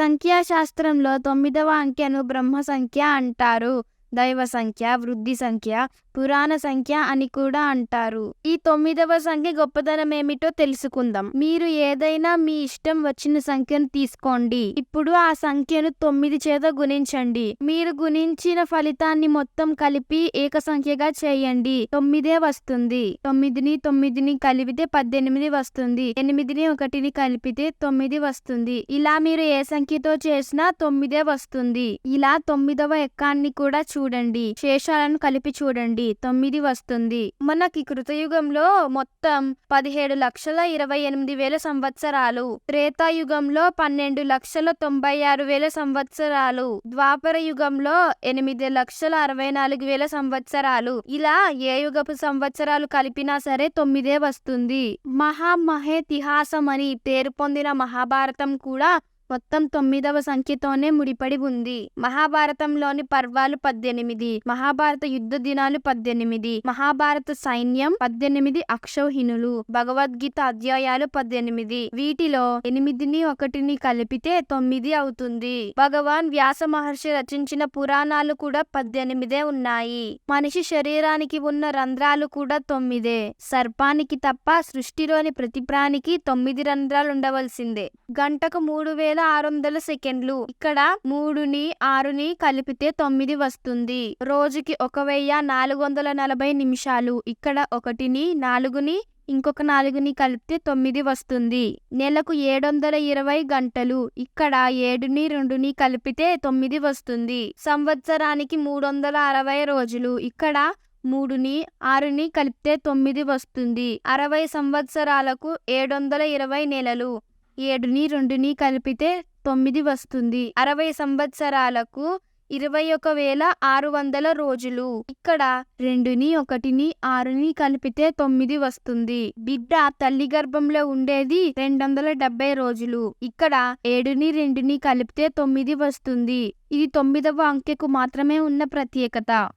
సంఖ్యాశాస్త్రంలో తొమ్మిదవ అంకెను బ్రహ్మ సంఖ్య అంటారు. దైవ సంఖ్య వృద్ధి సంఖ్య పురాణ సంఖ్య అని కూడా అంటారు. ఈ తొమ్మిదవ సంఖ్య గొప్పదనం ఏమిటో తెలుసుకుందాం. మీరు ఏదైనా మీ ఇష్టం వచ్చిన సంఖ్యను తీసుకోండి. ఇప్పుడు ఆ సంఖ్యను తొమ్మిది చేత గుణించండి. మీరు గుణించిన ఫలితాన్ని మొత్తం కలిపి ఏక సంఖ్యగా చేయండి. తొమ్మిదే వస్తుంది. తొమ్మిదిని తొమ్మిదిని కలిపితే పద్దెనిమిది వస్తుంది. ఎనిమిదిని ఒకటిని కలిపితే తొమ్మిది వస్తుంది. ఇలా మీరు ఏ సంఖ్యతో చేసినా తొమ్మిదే వస్తుంది. ఇలా తొమ్మిదవ ఎక్కాన్ని కూడా చూడండి. శేషాలను కలిపి చూడండి. తొమ్మిది వస్తుంది. మనకి కృతయుగంలో మొత్తం పదిహేడు లక్షల ఇరవై ఎనిమిది వేల సంవత్సరాలు. త్రేతాయుగంలో పన్నెండు లక్షల తొంభై ఆరు వేల సంవత్సరాలు. ద్వాపర యుగంలో ఎనిమిది లక్షల అరవై నాలుగు వేల సంవత్సరాలు. ఇలా ఏ యుగపు సంవత్సరాలు కలిపినా సరే తొమ్మిదే వస్తుంది. మహామహేతిహాసం అని పేరు పొందిన మహాభారతం కూడా మొత్తం తొమ్మిదవ సంఖ్యతోనే ముడిపడి ఉంది. మహాభారతంలోని పర్వాలు పద్దెనిమిది మహాభారత యుద్ధ దినాలు పద్దెనిమిది మహాభారత సైన్యం పద్దెనిమిది అక్షౌహినులు భగవద్గీత అధ్యాయాలు పద్దెనిమిది. వీటిలో ఎనిమిదిని ఒకటిని కలిపితే తొమ్మిది అవుతుంది. భగవాన్ వ్యాస మహర్షి రచించిన పురాణాలు కూడా పద్దెనిమిదే ఉన్నాయి. మనిషి శరీరానికి ఉన్న రంధ్రాలు కూడా తొమ్మిదే. సర్పానికి తప్ప సృష్టిలోని ప్రతి ప్రాణికి తొమ్మిది రంధ్రాలు ఉండవలసిందే. గంటకు మూడు వేల వేల ఆరు వందల సెకండ్లు. ఇక్కడ మూడుని ఆరుని కలిపితే తొమ్మిది వస్తుంది. రోజుకి ఒక వెయ్యి నాలుగు వందల నలభై నిమిషాలు. ఇక్కడ ఒకటిని నాలుగుని ఇంకొక నాలుగుని కలిపితే తొమ్మిది వస్తుంది. నెలకు ఏడు వందల ఇరవై గంటలు. ఇక్కడ ఏడుని రెండుని కలిపితే తొమ్మిది వస్తుంది. సంవత్సరానికి మూడు వందల అరవై రోజులు. ఇక్కడ మూడుని ఆరుని కలిపితే తొమ్మిది వస్తుంది. అరవై సంవత్సరాలకు ఏడు వందల ఇరవై నెలలు. ఏడుని రెండుని కలిపితే తొమ్మిది వస్తుంది. అరవై సంవత్సరాలకు ఇరవై ఒక వేల ఆరు వందల రోజులు. ఇక్కడ రెండుని ఒకటిని ఆరుని కలిపితే తొమ్మిది వస్తుంది. బిడ్డ తల్లి గర్భంలో ఉండేది రెండు వందల డెబ్బై రోజులు. ఇక్కడ ఏడుని రెండుని కలిపితే తొమ్మిది వస్తుంది. ఇది తొమ్మిదవ అంకెకు మాత్రమే ఉన్న ప్రత్యేకత.